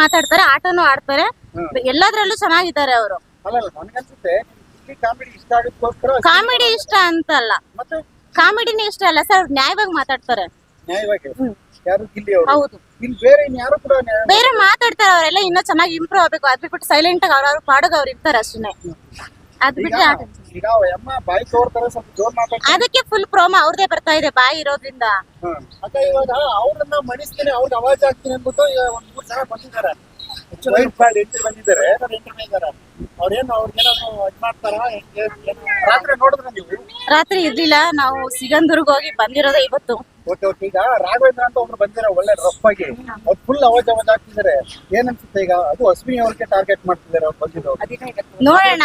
ಮಾತಾಡ್ತಾರೆ ಆಟನೂ ಆಡ್ತಾರೆ. ಎಲ್ಲದ್ರಲ್ಲೂ ಚೆನ್ನಾಗಿದ್ದಾರೆ ಅವರು. ಕಾಮಿಡಿ ಇಷ್ಟ ಅಂತಲ್ಲ. ಕಾಮಿಡಿನೇ ಇಷ್ಟ ಅಲ್ಲ ಸರ್ ನ್ಯಾಯವಾಗಿ ಮಾತಾಡ್ತಾರೆ. ಹೌದು. ಬೇರೆ ಮಾತಾಡ್ತಾರೆ? ಅವರೆಲ್ಲ ಇನ್ನೂ ಚೆನ್ನಾಗಿ ಇಂಪ್ರೂವ್ ಆಗ್ಬೇಕು. ಅದ್ ಬಿಟ್ಬಿಟ್ಟು ಸೈಲೆಂಟ್ ಆಗಿ ಅವ್ರವ್ರ ಪಾಡೋದು ಅವ್ರು ಇರ್ತಾರೆ ಅಷ್ಟೇ ಅದ್ ಈಗ ಬಿಟ್ರೆ ಆಟ- ಈಗ ಅಮ್ಮ ಬಾಯಿ ತೋರ್ತಾರೆ ಸ್ವಲ್ಪ ಜೋರ್ ಮಾತಾಡ್ತಾರೆ. ಅದಕ್ಕೆ ಫುಲ್ ಪ್ರೋಮ ಅವ್ರದೇ ಬರ್ತಾ ಇದೆ ಬಾಯಿ ಇರೋದ್ರಿಂದ. ಅಕ್ಕ ಇವಾಗ ಅವ್ರನ್ನ ಮಣಿಸ್ತೀನಿ ಅವ್ರಿಗೆ ಅವಾಜ್ ಆಗ್ತೀನಿ ಅಂದ್ಬಿಟ್ಟು ಈಗ ಒಂದ್ ಮೂರ್ ಜನ ಬಂದಿದ್ದಾರೆ. ಕಾರ್ಡ್ ಎಂಟ್ರಿ ಬಂದಿದ್ದಾರೆ. ಅವ್ರೇನು ಅವ್ರಿಗೇನಾದ್ರು ಇದ್ ಮಾಡ್ತಾರ? ಹೆಂಗೆ? ರಾತ್ರಿ ನೋಡಿದ್ರೆ ನೀವು? ರಾತ್ರಿ ಇರ್ಲಿಲ್ಲ. ನಾವು ಸಿಗಂದೂರ್ಗ್ ಹೋಗಿ ಬಂದಿರೋದೇ ಇವತ್ತು. Okay okay. ಈಗ ರಾಘವೇಂದ್ರ ಅಂತ ಒಬ್ರು ಬಂದಿರ ಒಳ್ಳೆ ರಫ್ ಆಗಿ. ಅವ್ರು ಫುಲ್ ಅವಾಜ್ ಅವಾಜ್ ಆಗ್ತಿದ್ದಾರೆ ಏನ್ ಅನ್ಸುತ್ತೆ ಈಗ? ಅದು ಅಶ್ವಿನಿ ಅವ್ರಿಗೆ ಟಾರ್ಗೆಟ್ ಮಾಡ್ತಿದ್ದಾರೆ ಅವ್ರು ಬಂದಿದ್ದು ನೋಡೋಣ.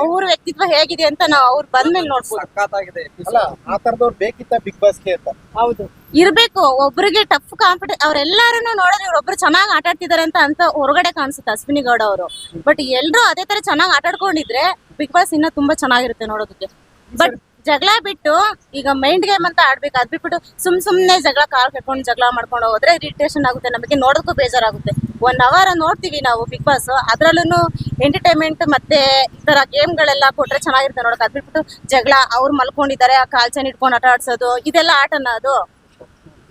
ಅವ್ರ ವ್ಯಕ್ತಿತ್ವ ಹೇಗಿದೆ ಅಂತ ನಾವು ಅವ್ರು ಬಂದ್ಮೇಲೆ ನೋಡ್ಬೋದು. ಸಖತ್ತಾಗಿದೆ ಅಲ್ಲ ಆ ತರದವ್ರು ಬೇಕಿತ್ತ ಬಿಗ್ ಬಾಸ್ಗೆ ಅಂತ? ಹೌದು. ಇರ್ಬೇಕು, ಒಬ್ರಿಗೆ ಟಫ್ ಕಾಂಪಿಟೇ ಅವ್ರೆಲ್ಲಾರು ನೋಡಿದ್ರೆ ಇವ್ರೊಬ್ರು ಚೆನ್ನಾಗಿ ಆಟ ಆಡ್ತಿದ್ದಾರೆ ಅಂತ ಅಂತ ಹೊರಗಡೆ ಕಾಣಿಸುತ್ತೆ ಅಶ್ವಿನಿ ಗೌಡ ಅವರು. ಬಟ್ ಎಲ್ರು ಅದೇ ತರ ಚೆನ್ನಾಗಿ ಆಟ ಆಡ್ಕೊಂಡಿದ್ರೆ ಬಿಗ್ ಬಾಸ್ ಇನ್ನ ತುಂಬಾ ಚೆನ್ನಾಗಿರುತ್ತೆ ನೋಡೋದಕ್ಕೆ. ಬಟ್ ಜಗಳ ಬಿಟ್ಟು ಈಗ ಮೈಂಡ್ ಗೇಮ್ ಅಂತ ಆಡ್ಬೇಕು, ಅದ್ ಬಿಟ್ಬಿಟ್ಟು ಸುಮ್ ಸುಮ್ನೆ ಜಗಳ ಕಾಲ್ ಕಟ್ಕೊಂಡು ಜಗಳ ಮಾಡ್ಕೊಂಡು ಹೋದ್ರೆ ಇರಿಟೇಷನ್ ಆಗುತ್ತೆ, ನಮಗೆ ನೋಡೋದಕ್ಕೂ ಬೇಜಾರಾಗುತ್ತೆ. ಒನ್ ಅವರ್ ನೋಡ್ತೀವಿ ನಾವು ಬಿಗ್ ಬಾಸ್ ಅದ್ರಲ್ಲೂ ಎಂಟರ್ಟೈನ್ಮೆಂಟ್ ಮತ್ತೆ ಈ ತರ ಗೇಮ್ಗಳೆಲ್ಲ ಕೊಟ್ರೆ ಚೆನ್ನಾಗಿರುತ್ತೆ ನೋಡಕ್. ಅದ್ ಬಿಟ್ಬಿಟ್ಟು ಜಗಳ ಅವ್ರು ಮಲ್ಕೊಂಡಿದ್ದಾರೆ, ಆ ಕಾಲ್ ಚೆನ್ನ ಇಟ್ಕೊಂಡು ಆಟ ಆಡ್ಸೋದು, ಇದೆಲ್ಲ ಆಟನ ಅದು.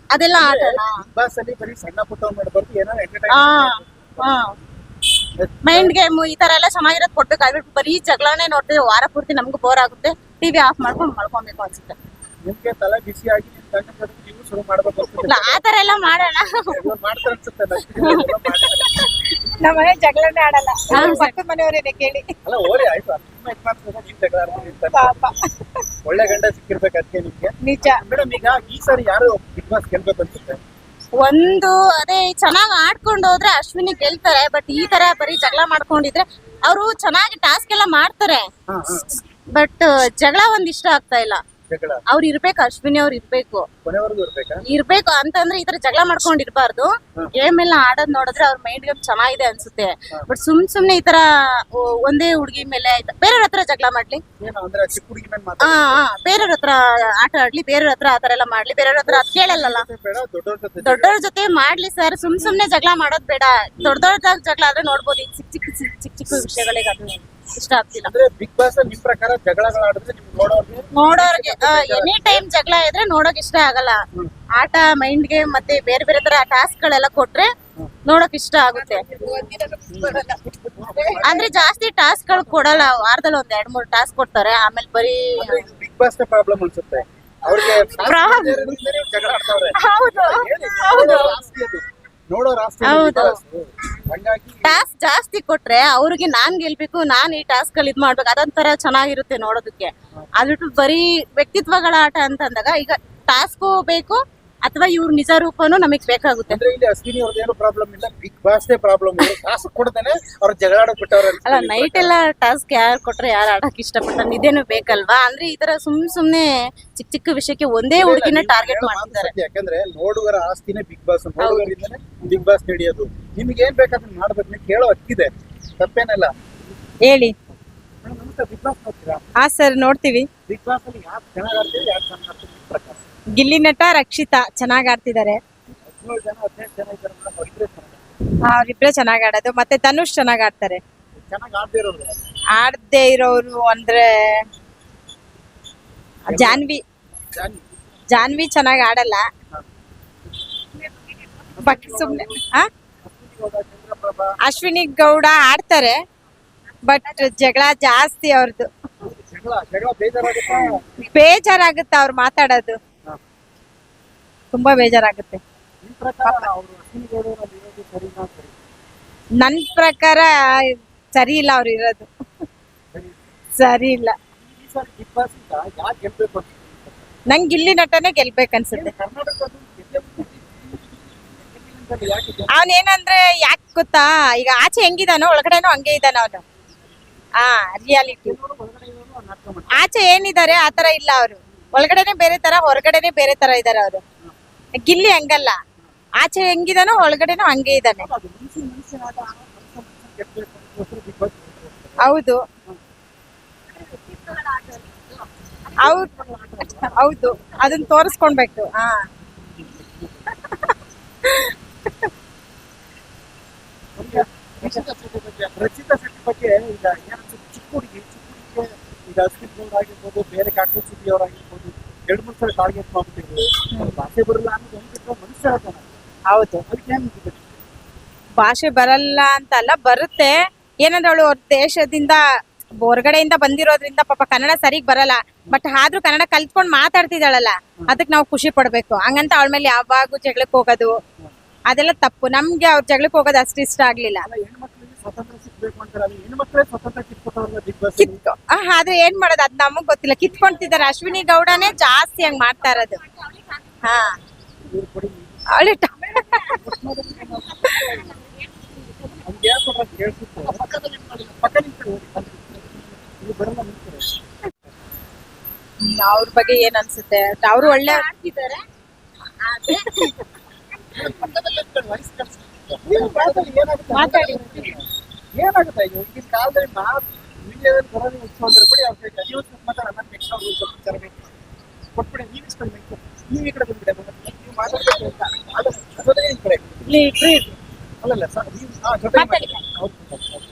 ಅದೆಲ್ಲ ಆಟನಾ? ಬಸ್ ಅಲ್ಲಿ ಬರೀ ಸಣ್ಣ ಪುಟ್ಟ ಮಾಡ್ಬಾರ್ದು ಏನೋ ಹಾ ಹಾ ಮೈಂಡ್ ಗೇಮ್ ಈ ತರ ಎಲ್ಲ ಚೆನ್ನಾಗಿರೋದು ಕೊಡ್ಬೇಕು ಕಾಯ್ಬಿಟ್ಟು ಬರೀ ಜಗಳನೇ ನೋಡ್ತೀವಿ ವಾರ ಪೂರ್ತಿ ನಮ್ಗೂ ಬೋರ್ ಆಗುತ್ತೆ ಟಿವಿ ಆಫ್ ಮಾಡ್ಕೊಂಡು ಮಾಡ್ಕೊಬೇಕು ಅನ್ಸುತ್ತೆ. ನಿಮ್ಗೆ ತಲೆ ಬಿಸಿ ಆಗಿ ನೀವು ಶುರು ಮಾಡ್ಬೇಕು. ಇಲ್ಲ, ಆ ತರ ಎಲ್ಲ ಮಾಡೋಣ. ಮಾಡ್ತಾರ ಅನ್ಸುತ್ತೆ. ನಮ್ಮ ಮನೆ ಜಗಳನೇ ಆಡಲ್ಲ. ಪಕ್ಕದ ಮನೆಯವರೇನೆ ಕೇಳಿ. ಅಲ್ಲ ಓರಿ ಆಯ್ತು? ಪಾಪ ಒಳ್ಳೆ ಗಂಡ ಸಿಕ್ಕಿರ್ಬೇಕು ಅದಕ್ಕೆ ನಿಮ್ಗೆ. ನಿಜ. ಮೇಡಮ್ ಈಗ ಈ ಸಾರಿ ಯಾರು ಬಿಗ್ ಬಾಸ್ ಗೆಲ್ಬೇಕು ಅನ್ಸುತ್ತೆ? ಒಂದು ಅದೇ ಚೆನ್ನಾಗಿ ಆಡ್ಕೊಂಡು ಹೋದ್ರೆ ಅಶ್ವಿನಿ ಗೆಲ್ತಾರೆ ಬಟ್ ಈ ತರ ಬರೀ ಜಗಳ ಮಾಡ್ಕೊಂಡಿದ್ರೆ ಅವರು ಚೆನ್ನಾಗಿ ಟಾಸ್ಕ್ ಎಲ್ಲ ಮಾಡ್ತಾರೆ. ಬಟ್ ಜಗಳ ಒಂದ್ ಇಷ್ಟ ಆಗ್ತಾ ಇಲ್ಲ. ಅವ್ರು ಇರ್ಬೇಕು ಅಶ್ವಿನಿ ಅವ್ರು ಇರ್ಬೇಕು. ಇರ್ಬೇಕಾ? ಅಂತಂದ್ರೆ ಈ ತರ ಜಗಳ ಮಾಡ್ಕೊಂಡ್ ಇರ್ಬಾರ್ದು. ಗೇಮ್ ಎಲ್ಲ ಆಡೋದ್ ನೋಡಿದ್ರೆ ಅವ್ರ ಮೈಂಡ್ ಗೇಮ್ ಚೆನ್ನಾಗಿದೆ ಅನ್ಸುತ್ತೆ. ಬಟ್ ಸುಮ್ ಸುಮ್ನೆ ಈ ತರ ಒಂದೇ ಹುಡುಗಿ ಮೇಲೆ ಆಯ್ತು? ಬೇರೆಯವ್ರ ಹತ್ರ ಜಗಳ ಮಾಡ್ಲಿ. ಹಾ ಬೇರೆಯವ್ರ ಹತ್ರ ಆಟ ಆಡ್ಲಿ ಬೇರೆಯವ್ರ ಹತ್ರ ಆತರ ಎಲ್ಲ ಮಾಡ್ಲಿ. ಬೇರೆಯವ್ರ ಹತ್ರ ಅದ್ ಕೇಳಲ್ಲ ದೊಡ್ಡವ್ರ ಜೊತೆ ಮಾಡ್ಲಿ ಸರ್. ಸುಮ್ ಸುಮ್ನೆ ಜಗಳ ಮಾಡೋದ್ ಬೇಡ. ದೊಡ್ಡ ದೊಡ್ಡದಾಗ ಜಗಳ ಆದ್ರೆ ನೋಡ್ಬೋದು. ಚಿಕ್ಕ ಚಿಕ್ಕ ಚಿಕ್ಕ ಚಿಕ್ಕ ಚಿಕ್ಕ ವಿಷಯಗಳಿಗೆ ಇಷ್ಟ ಆಗ್ತಿಲ್ಲ. ಅಂದ್ರೆ ಬಿಗ್ ಬಾಸ್ ನಿಮ್ ಪ್ರಕಾರ ಜಗಳಗಳಾಡಿದ್ರೆ ನಿಮ್ಗೆ ನೋಡೋರ್ಗೆ ನೋಡೋರ್ಗೆ ಎನಿ ಟೈಮ್ ಜಗಳ ಇದ್ರೆ ನೋಡೋಕ್ ಇಷ್ಟ ಆಗಲ್ಲ. ಆಟ ಮೈಂಡ್ ಗೇಮ್ ಮತ್ತೆ ಬೇರೆ ಬೇರೆ ತರ ಟಾಸ್ಕ್ ಗಳೆಲ್ಲ ಕೊಟ್ರೆ ನೋಡಕ್ ಇಷ್ಟ ಆಗುತ್ತೆ. ಅಂದ್ರೆ ಜಾಸ್ತಿ ಟಾಸ್ಕ್ಗಳು ಕೊಡಲ್ಲ ವಾರದಲ್ಲಿ ಒಂದ್ ಎರಡ್ ಮೂರ್ ಟಾಸ್ಕ್ ಕೊಡ್ತಾರೆ ಆಮೇಲೆ ಬರೀ ಬಿಗ್ ಬಾಸ್ ಪ್ರಾಬ್ಲಮ್ ಅನ್ಸುತ್ತೆ. ಅವ್ರಿಗೆ ಹೌದು. ಹೌದು. ಹೌದು. ಟಾಸ್ಕ್ ಜಾಸ್ತಿ ಕೊಟ್ರೆ ಅವ್ರಿಗೆ ನಾನ್ ಗೆಲ್ಬೇಕು ನಾನ್ ಈ ಟಾಸ್ಕ್ ಅಲ್ಲಿ ಇದ್ ಮಾಡ್ಬೇಕು ಅದೊಂಥರ ಚೆನ್ನಾಗಿರುತ್ತೆ ನೋಡೋದಕ್ಕೆ ಅದ್ಬಿಟ್ಟು ಬರೀ ವ್ಯಕ್ತಿತ್ವಗಳ ಆಟ ಅಂತ ಅಂದಾಗ ಈಗ ಟಾಸ್ಕು ಬೇಕು ಅಥವಾ ಇವ್ರ ನಿಜ ರೂಪನೂ ನಮಗ್ ಬೇಕಾಗುತ್ತೆ. ಅಂದ್ರೆ ಇಲ್ಲಿ ಅಶ್ವಿನಿ ಅವ್ರದ್ದು ಏನು ಪ್ರಾಬ್ಲಮ್ ಇಲ್ಲ ಬಿಗ್ ಬಾಸ್ ಪ್ರಾಬ್ಲಮ್ ಟಾಸ್ಕ್ ಕೊಡ್ತಾನೆ ಅವ್ರ ಬಿಟ್ಟವ್ರೆ ಅಲ್ಲ ನೈಟ್ ಎಲ್ಲ ಟಾಸ್ಕ್ ಯಾರು ಕೊಟ್ರೆ ಯಾರು ಆಡಕ್ ಇಷ್ಟಪಟ್ಟ ನಿದೇನು ಬೇಕಲ್ವಾ? ಅಂದ್ರೆ ಈ ತರ ಸುಮ್ ಸುಮ್ನೆ ಚಿಕ್ಕ ಚಿಕ್ಕ ವಿಷಯಕ್ಕೆ ಒಂದೇ ಹುಡುಗಿನ ಟಾರ್ಗೆಟ್ ಮಾಡ್ತಾರೆ ಯಾಕಂದ್ರೆ ನೋಡುವರ ಆಸ್ತಿನೇ ಬಿಗ್ ಬಾಸ್ ನೋಡುಗರಿಂದನೇ ಬಿಗ್ ಬಾಸ್ ನಡೆಯೋದು. ನಿಮ್ಗೆ ಏನ್ ಬೇಕಾದ್ರೆ ಮಾಡ್ಬೇಕು ಕೇಳೋ ಹಕ್ಕಿದೆ. ತಪ್ಪೇನಲ್ಲ. ಹೇಳಿ ಮೇಡಮ್, ನಮಸ್ತೆ ಬಿಗ್ ಬಾಸ್ ನೋಡ್ತೀರಾ ಹಾ ಸರ್, ನೋಡ್ತೀವಿ. ಗಿಲ್ಲಿ ನಟ, ರಕ್ಷಿತಾ ಚೆನ್ನಾಗ್ ಆಡ್ತಿದ್ದಾರೆ. ಹದಿನೇಳು ಜನ ಅವ್ರಿಬ್ರೇ ಚೆನ್ನಾಗ್ ಆಡೋದು. ಮತ್ತೆ ತನುಷ್ ಚೆನ್ನಾಗ್ ಆಡ್ತಾರೆ. ಚೆನ್ನಾಗಿ ಇರೋರು ಅಂದ್ರೆ ಜಾನ್ವಿ. ಜಾನ್ವಿ ಚೆನ್ನಾಗ್ ಆಡಲ್ಲ. ಸುಮ್ನೆ, ಆ? ಅಶ್ವಿನಿ ಗೌಡ ಆಡ್ತಾರೆ. ಬಟ್ ಜಗಳ ಜಾಸ್ತಿ ಅವ್ರದ್ದು ಬೇಜಾರಾಗುತ್ತಾ? ಅವ್ರು ಮಾತಾಡೋದು. ತುಂಬಾ ಬೇಜಾರಾಗುತ್ತೆ. ನನ್ ಪ್ರಕಾರ ಸರಿ ಇಲ್ಲ ಅವ್ರು ಇರೋದು. ಸರಿ ಇಲ್ಲ. ನಂಗೆ ಇಲ್ಲಿ ನಟನೆ ಗೆಲ್ಬೇಕನ್ಸುತ್ತೆ ಅವನೇನಂದ್ರೆ ಯಾಕೆ ಗೊತ್ತಾ? ಈಗ ಆಚೆ ಹೆಂಗಿದಾನೋ ಒಳಗಡೆನೂ ಹಂಗೆ ಇದ್ದಾನ ಅವನು. ರಿಯಾಲಿಟಿ. ಆಚೆ ಏನಿದ್ದಾರೆ ಆತರ ತರ ಇಲ್ಲ ಅವರು. ಒಳಗಡೆನೆ ಬೇರೆ ತರ ಹೊರಗಡೆನೆ ಬೇರೆ ತರ ಇದಾರೆ ಅವರು. ಗಿಲ್ಲಿ ಹಂಗಲ್ಲ. ಆಚೆ ಹೆಂಗಿದಾನೋ, ಒಳಗಡೆನೂ ಹಂಗೆ ಇದ್ದಾನೆ. ಹೌದು. ಹೌದು. ಅದನ್ನ ತೋರಿಸ್ಕೊಳ್ಬೇಕು ಹಾ ಬಗ್ಗೆ ಈಗ ಏನಂತ ಚಿಕ್ಕ ಹುಡುಗಿ ಚಿಕ್ಕ ಹುಡುಗಿಗೆ ಈಗ ಅಶ್ವಿನ್ ಗೌಡ ಆಗಿರ್ಬೋದು ಬೇರೆ ಕಾಕೋ ಸುದ್ದಿ ಅವರಾಗಿರ್ಬೋದು ಎರಡು ಮೂರು ಸಲ ಟಾರ್ಗೆಟ್ ಮಾಡ್ಬಿಟ್ಟಿದ್ರು ಭಾಷೆ ಬರಲ್ಲ ಅನ್ನೋದು ಒಂದು ಮನುಷ್ಯ ಆಗೋಣ ಹೌದು. ಅದಕ್ಕೆ ಏನ್? ಭಾಷೆ ಬರಲ್ಲ ಅಂತಲ್ಲ ಬರುತ್ತೆ. ಏನಂದ್ರೆ ಅವಳು ಅವ್ರ ದೇಶದಿಂದ ಹೊರಗಡೆಯಿಂದ ಬಂದಿರೋದ್ರಿಂದ ಪಾಪ ಕನ್ನಡ ಸರಿಗ್ ಬರಲ್ಲ. ಬಟ್ ಆದ್ರೂ ಕನ್ನಡ ಕಲ್ತ್ಕೊಂಡ್ ಮಾತಾಡ್ತಿದ್ದಾಳಲ್ಲ ಅದಕ್ ನಾವು ಖುಷಿ ಪಡ್ಬೇಕು. ಹಂಗಂತ ಅವಳ ಮೇಲೆ ಯಾವಾಗೂ ಜಗಳಕ್ಕೆ ಹೋಗೋದು. ಅದೆಲ್ಲ ತಪ್ಪು. ನಮ್ಗೆ ಅವ್ರ ಜಗಳಕ್ಕೆ ಹೋಗೋದು ಅಷ್ಟು ಇಷ್ಟ ಆಗ್ಲಿಲ್ಲ. ಅಂತಾರೆ. ಅದು ಹೆಣ್ಮಕ್ಳೇ ಸ್ವತಂತ್ರ ಕಿತ್ಕೊತಾರಲ್ಲ ಬಿಗ್ ಬಾಸ್ ಆದ್ರೆ ಏನ್ ಮಾಡೋದು? ಅದ್ ನಮಗ್ ಗೊತ್ತಿಲ್ಲ. ಕಿತ್ಕೊಂತಿದಾರೆ ಅಶ್ವಿನಿ ಗೌಡನೇ ಜಾಸ್ತಿ ಹಂಗ್ ಮಾಡ್ತಾ ಇರೋದು. ಹಾ. ಅವಳಿ. ಅವ್ರ ಬಗ್ಗೆ ಏನ್ ಅನ್ಸುತ್ತೆ? ಅವ್ರು ಒಳ್ಳೆ ಮಾತಾಡಿ, ಏನಾಗುತ್ತೆ? ಮಾತಾಡಿ. ಏನಾಗುತ್ತೆ ಈಗ ಈಗಿನ ಕಾಲದಲ್ಲಿ ನಾವು ಮೀಡಿಯಾದಲ್ಲಿ ಬರೋದು ಉತ್ಸವ ಅಂದ್ರೆ ಬಿಡಿ ಅವ್ರ ಕೈಗೆ ನೀವು ಸ್ವಲ್ಪ ಮಾತಾಡ ಮತ್ತೆ ಎಕ್ಸ್ಟ್ರಾ ರೂಲ್ಸ್ ಸ್ವಲ್ಪ ತರಬೇಕು ಕೊಟ್ಬಿಡಿ ನೀವು ಇಸ್ಕೊಂಡು ಬೇಕು ನೀವು ಈ ಕಡೆ ಬಂದ್ಬಿಡಿ ಮತ್ತೆ ನೀವು ಮಾತಾಡ್ಬೇಕು ಅಂತ ಅದು ಜೊತೆಗೆ ಈ ಕಡೆ ಇಲ್ಲಿ ಇಬ್ರು ಇದ್ರು. ಅಲ್ಲಲ್ಲ ಸರ್ ನೀವು ಹಾ ಜೊತೆಗೆ ಮಾತಾಡಿ. ಮಾತಾಡಿ. ಹೌದು ಹೌದು, ಹೌದು.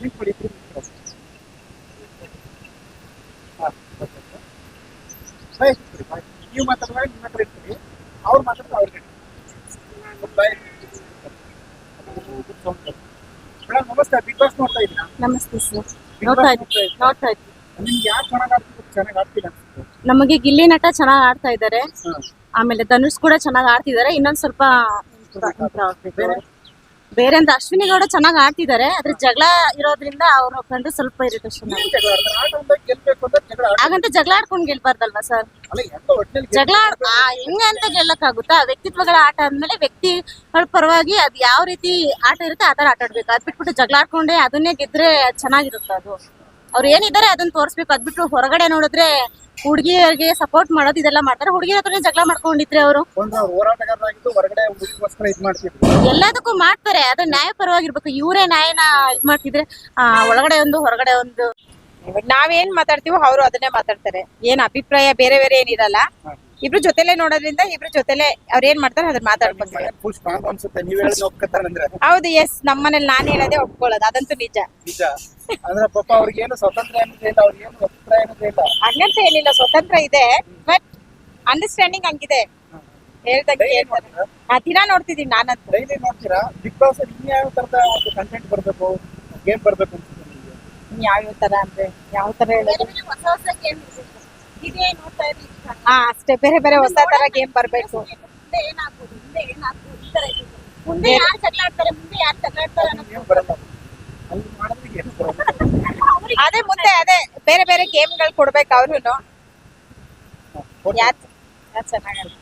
ನಿಂತ್ಕೊಳ್ಳಿ ಇಬ್ರು ನಿಂತ್ಕೊಳ್ಳಿ. ಹಾ, ಓಕೆ, ಓಕೆ. ಬಾಯ್ ಇಟ್ಕೊಳ್ಳಿ, ಬಾಯ್. ನೀವು ಮಾತಾಡುವಾಗ ನಿಮ್ಮ ಹತ್ರ ಇರ್ತೀರಿ ಅವ್ರು ಮಾತಾಡ್ತಾ ಅವ್ರಿಗೆ ಬಾಯ್ ಮೇಡಮ್ ನಮಸ್ತೆ ಬಿಗ್ ಬಾಸ್ ನೋಡ್ತಾ ಇದ್ದೀರಾ? ನಮಸ್ತೆ ಸರ್. ನೋಡ್ತಾ ನೋಡ್ತಾ ನಿಮ್ಗೆ ಯಾರು ಚೆನ್ನಾಗಿ ಆಡ್ತಿದ್ರು ಚೆನ್ನಾಗಿ ಆಡ್ತಿಲ್ಲ ಅನ್ಸುತ್ತೆ? ನಮಗೆ ಗಿಲ್ಲಿ ನಟ ಚೆನ್ನಾಗಿ ಆಡ್ತಾ ಇದ್ದಾರೆ. ಆಮೇಲೆ ಧನುಷ್ ಕೂಡ ಚೆನ್ನಾಗಿ ಆಡ್ತಿದ್ದಾರೆ. ಇನ್ನೊಂದ್ ಸ್ವಲ್ಪ improve ಆಗ್ಬೇಕು. ಬೇರೆ? ಬೇರೆ ಅಂದ್ರೆ ಅಶ್ವಿನಿ ಗೌಡ ಚೆನ್ನಾಗಿ ಆಡ್ತಿದ್ದಾರೆ ಆದ್ರೆ ಜಗಳ ಇರೋದ್ರಿಂದ ಅವ್ರ ಕಂಡು ಸ್ವಲ್ಪ ಇರಿಟೇಷನ್. ಹಾಗಂತ ಜಗಳ ಆಡ್ಕೊಂಡ್ ಗೆಲ್ಬಾರ್ದಲ್ವಾ ಸರ್? ಜಗಳ ಹೆಂಗೆ ಅಂತ ಗೆಲ್ಲಕ್ಕಾಗುತ್ತಾ? ವ್ಯಕ್ತಿತ್ವಗಳ ಆಟ ಅಂದ್ಮೇಲೆ ವ್ಯಕ್ತಿಗಳ ಪರವಾಗಿ ಅದ್ ಯಾವ ರೀತಿ ಆಟ ಇರುತ್ತೆ ಆ ತರ ಆಟ ಆಡ್ಬೇಕು. ಅದ್ ಬಿಟ್ಬಿಟ್ಟು ಜಗಳ ಆಡ್ಕೊಂಡೆ ಅದನ್ನೇ ಗೆದ್ರೆ ಚೆನ್ನಾಗಿರುತ್ತೆ ಅದು? ಅವ್ರು ಏನಿದ್ದಾರೆ ಅದನ್ನ ತೋರಿಸ್ಬೇಕು. ಅದ್ ಬಿಟ್ಟು ಹೊರಗಡೆ ನೋಡಿದ್ರೆ ಹುಡುಗಿಯರಿಗೆ ಸಪೋರ್ಟ್ ಮಾಡೋದು ಇದೆಲ್ಲ ಮಾಡ್ತಾರೆ. ಹುಡುಗಿಯರ ಹತ್ರನೇ ಜಗಳ ಮಾಡ್ಕೊಂಡಿದ್ರೆ ಅವರು. ಎಲ್ಲದಕ್ಕೂ ಮಾಡ್ತಾರೆ. ಅದು ನ್ಯಾಯ ಪರವಾಗಿರ್ಬೇಕು. ಇವರೇ ನ್ಯಾಯನ ಇದ್ ಮಾಡ್ತಿದ್ರೆ ಆ, ಒಳಗಡೆ ಒಂದು ಹೊರಗಡೆ ಒಂದು. ನಾವೇನ್ ಮಾತಾಡ್ತೀವೋ ಅವರು ಅದನ್ನೇ ಮಾತಾಡ್ತಾರೆ. ಏನ್ ಅಭಿಪ್ರಾಯ ಬೇರೆ ಬೇರೆ ಏನಿರಲ್ಲ. ಇಬ್ರು ಜೊತೆಲೆ ನೋಡೋದ್ರಿಂದ ಇಬ್ರು ಜೊತೆಲೆ ಅವ್ರ ಏನ್ ಮಾಡ್ತಾರೆ ಅದನ್ನ ಮಾತಾಡ್ಕೊಂತಾರೆ. ಫುಲ್ ಸ್ಟ್ರಾಂಗ್ ಅನ್ಸುತ್ತೆ ನೀವ್ ಹೇಳಿ ಒಪ್ಕೊತಾರಂದ್ರೆ ಹೌದು ಎಸ್ ನಮ್ಮನೇಲಿ ನಾನು ಹೇಳೋದೇ ಒಪ್ಕೊಳ್ಳೋದು ಅದಂತೂ ನಿಜ. ನಿಜ. ಅಂದ್ರೆ ಪಾಪ ಅವ್ರಿಗೆ ಏನು ಸ್ವತಂತ್ರ ಅನ್ನೋದೇ ಇಲ್ಲ ಅವ್ರಿಗೆ ಏನು ಅಭಿಪ್ರಾಯ ಅನ್ನೋದೇ ಇಲ್ಲ. ಹಂಗಂತ ಏನಿಲ್ಲ ಸ್ವತಂತ್ರ ಇದೆ ಬಟ್ ಅಂಡರ್ಸ್ಟ್ಯಾಂಡಿಂಗ್ ಹಂಗಿದೆ. ಹೇಳ್ದಂಗೆ ಹೇಳ್ತಾರೆ ಆ, ದಿನ ನೋಡ್ತಿದೀನಿ ನಾನಂತೂ. ಡೈಲಿ ನೋಡ್ತೀರಾ? ಬಿಗ್ ಬಾಸ್ ಅಲ್ಲಿ ಇನ್ಯಾವ ತರದ ಒಂದು ಕಂಟೆಂಟ್ ಬರ್ಬೇಕು ಗೇಮ್ ಬರ್ಬೇಕು ಅನ್ಸುತ್ತೆ ನಿಮ್ಗೆ? ಯಾವ ತರ ಅಂದ್ರೆ ಯಾವ ತರ ಹೇಳೋದು? ಹೊಸ ಹೊಸ ಗೇಮ್ ಇದೇ ನೋಡ್ತಾ ಇರಿ ಹಾ ಅಷ್ಟೇ. ಬೇರೆ ಬೇರೆ ಹೊಸ ತರ ಗೇಮ್ ಬರ್ಬೇಕು. ಮುಂದೆ ಏನಾಗ್ಬೋದು ಮುಂದೆ ಏನಾಗ್ಬೋದು ಈ ತರ ಇದೆ. ಮುಂದೆ ಯಾರು ಜಗಳ ಆಡ್ತಾರೆ ಮುಂದೆ ಯಾರು ಜಗಳ ಆಡ್ತಾರೆ ಅನ್ನೋದು ಮಾಡಿದ್ರೆ ಅದೇ ಮುಂದೆ ಅದೇ. ಬೇರೆ ಬೇರೆ ಗೇಮ್ಗಳು ಕೊಡ್ಬೇಕು ಅವ್ರು ಹಾ, ಯಾರು ಚೆನ್ನಾಗಲ್ಲ.